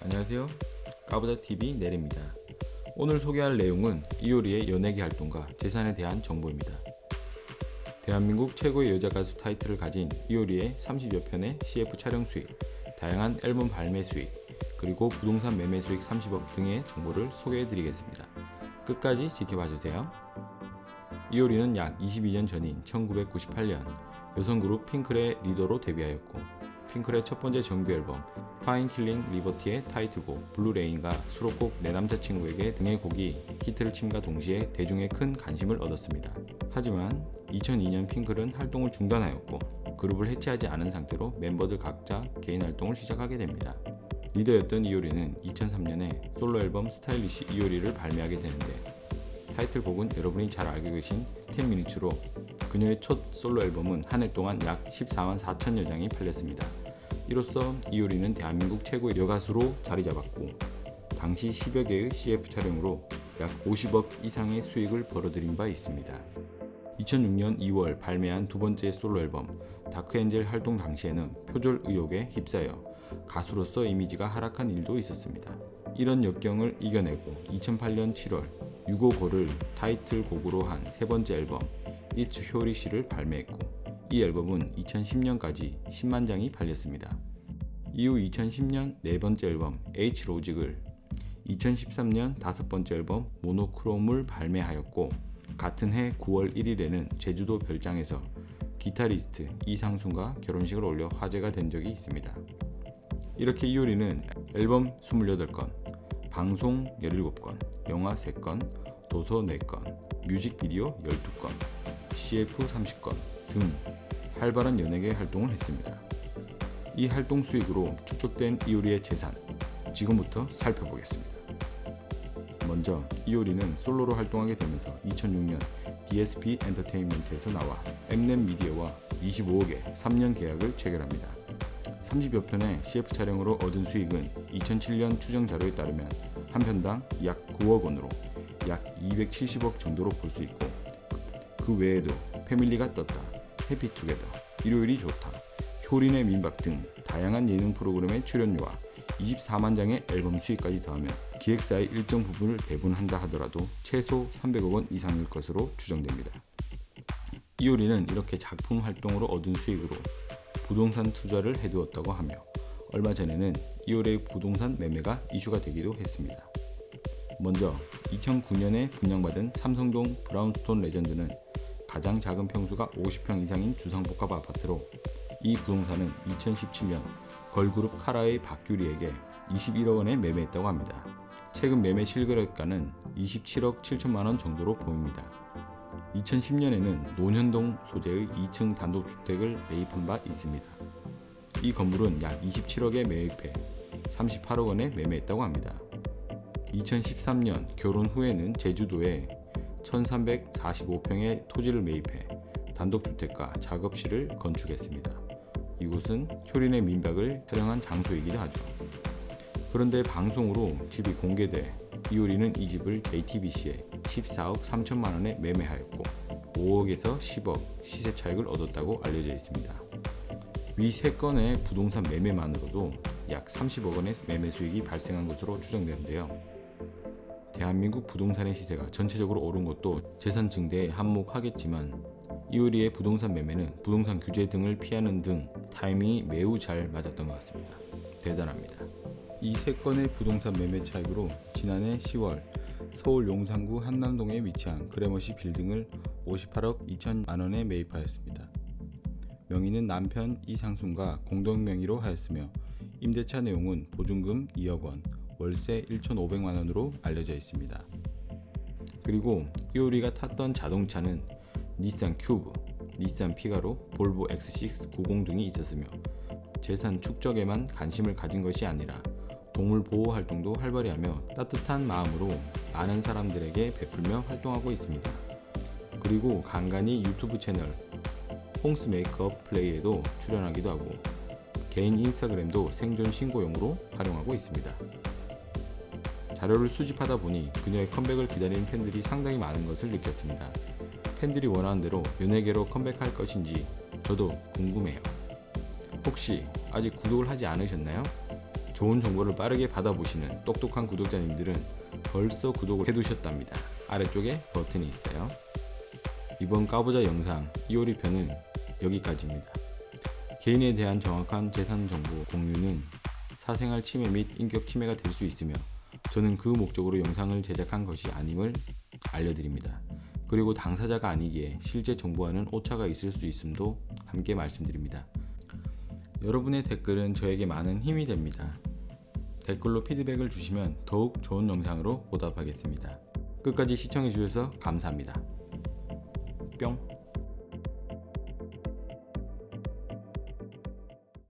안녕하세요. 까부다TV 내리입니다. 오늘 소개할 내용은 이효리의 연예계 활동과 재산에 대한 정보입니다. 대한민국 최고의 여자 가수 타이틀을 가진 이효리의 30여 편의 CF 촬영 수익, 다양한 앨범 발매 수익, 그리고 부동산 매매 수익 30억 등의 정보를 소개해 드리겠습니다. 끝까지 지켜봐 주세요. 이효리는 약 22년 전인 1998년 여성 그룹 핑클의 리더로 데뷔하였고 핑클의 첫 번째 정규 앨범 파인 킬링 리버티의 타이틀곡 블루레인과 수록곡 내 남자친구에게 등의 곡이 히트를 침과 동시에 대중의 큰 관심을 얻었습니다. 하지만 2002년 핑클은 활동을 중단하였고 그룹을 해체하지 않은 상태로 멤버들 각자 개인 활동을 시작하게 됩니다. 리더였던 이효리는 2003년에 솔로 앨범 스타일리시 이효리를 발매하게 되는데 타이틀곡은 여러분이 잘 알고 계신 10미니츠로 그녀의 첫 솔로 앨범은 한 해 동안 약 14만 4천여 장이 팔렸습니다. 이로써 이효리는 대한민국 최고의 여가수로 자리 잡았고 당시 10여 개의 CF 촬영으로 약 50억 이상의 수익을 벌어들인 바 있습니다. 2006년 2월 발매한 두 번째 솔로 앨범 다크엔젤 활동 당시에는 표절 의혹에 휩싸여 가수로서 이미지가 하락한 일도 있었습니다. 이런 역경을 이겨내고 2008년 7월 6호고를 타이틀곡으로 한 세 번째 앨범 It's 효리 씨를 발매했고 이 앨범은 2010년까지 10만 장이 팔렸습니다. 이후 2010년 네 번째 앨범 H 로직을 2013년 다섯 번째 앨범 모노크롬을 발매하였고 같은 해 9월 1일에는 제주도 별장에서 기타리스트 이상순과 결혼식을 올려 화제가 된 적이 있습니다. 이렇게 이효리는 앨범 28건, 방송 17건, 영화 3건, 도서 4건, 뮤직비디오 12건, CF 30건 등 활발한 연예계 활동을 했습니다. 이 활동 수익으로 축적된 이효리의 재산, 지금부터 살펴보겠습니다. 먼저 이효리는 솔로로 활동하게 되면서 2006년 DSP 엔터테인먼트에서 나와 엠넷 미디어와 25억의 3년 계약을 체결합니다. 30여 편의 CF 촬영으로 얻은 수익은 2007년 추정 자료에 따르면 한 편당 약 9억 원으로 약 270억 정도로 볼 수 있고 그 외에도 패밀리가 떴다, 해피투게더, 일요일이 좋다, 효린의 민박 등 다양한 예능 프로그램의 출연료와 24만 장의 앨범 수익까지 더하면 기획사의 일정 부분을 배분한다 하더라도 최소 300억 원 이상일 것으로 추정됩니다. 이효리는 이렇게 작품 활동으로 얻은 수익으로 부동산 투자를 해두었다고 하며 얼마 전에는 이효리의 부동산 매매가 이슈가 되기도 했습니다. 먼저 2009년에 분양받은 삼성동 브라운스톤 레전드는 가장 작은 평수가 50평 이상인 주상복합 아파트로 이 부동산은 2017년 걸그룹 카라의 박규리에게 21억 원에 매매했다고 합니다. 최근 매매 실거래가는 27억 7천만 원 정도로 보입니다. 2010년에는 논현동 소재의 2층 단독주택을 매입한 바 있습니다. 이 건물은 약 27억에 매입해 38억 원에 매매했다고 합니다. 2013년 결혼 후에는 제주도에 1345평의 토지를 매입해 단독주택과 작업실을 건축했습니다. 이곳은 효린의 민박을 촬영한 장소이기도 하죠. 그런데 방송으로 집이 공개돼 이효리는 이 집을 JTBC에 14억 3천만 원에 매매하였고 5억에서 10억 시세 차익을 얻었다고 알려져 있습니다. 위 세 건의 부동산 매매만으로도 약 30억 원의 매매 수익이 발생한 것으로 추정되는데요. 대한민국 부동산의 시세가 전체적으로 오른 것도 재산 증대에 한몫하겠지만 이효리의 부동산 매매는 부동산 규제 등을 피하는 등 타이밍이 매우 잘 맞았던 것 같습니다. 대단합니다. 이 세 건의 부동산 매매 차익으로 지난해 10월 서울 용산구 한남동에 위치한 그래머시 빌딩을 58억 2천만 원에 매입하였습니다. 명의는 남편 이상순과 공동 명의로 하였으며 임대차 내용은 보증금 2억 원, 월세 1,500만 원으로 알려져 있습니다. 그리고 이효리가 탔던 자동차는 닛산 큐브, 닛산 피가로, 볼보 X6 90 등이 있었으며 재산 축적에만 관심을 가진 것이 아니라 동물 보호 활동도 활발히 하며 따뜻한 마음으로 많은 사람들에게 베풀며 활동하고 있습니다. 그리고 간간히 유튜브 채널 홍스 메이크업 플레이에도 출연하기도 하고 개인 인스타그램도 생존 신고용으로 활용하고 있습니다. 자료를 수집하다 보니 그녀의 컴백을 기다리는 팬들이 상당히 많은 것을 느꼈습니다. 팬들이 원하는 대로 연예계로 컴백할 것인지 저도 궁금해요. 혹시 아직 구독을 하지 않으셨나요? 좋은 정보를 빠르게 받아보시는 똑똑한 구독자님들은 벌써 구독을 해두셨답니다. 아래쪽에 버튼이 있어요. 이번 까보자 영상 이오리 편은 여기까지입니다. 개인에 대한 정확한 재산 정보 공유는 사생활 침해 및 인격 침해가 될 수 있으며 저는 그 목적으로 영상을 제작한 것이 아님을 알려드립니다. 그리고 당사자가 아니기에 실제 정보와는 오차가 있을 수 있음도 함께 말씀드립니다. 여러분의 댓글은 저에게 많은 힘이 됩니다. 댓글로 피드백을 주시면 더욱 좋은 영상으로 보답하겠습니다. 끝까지 시청해주셔서 감사합니다. 뿅!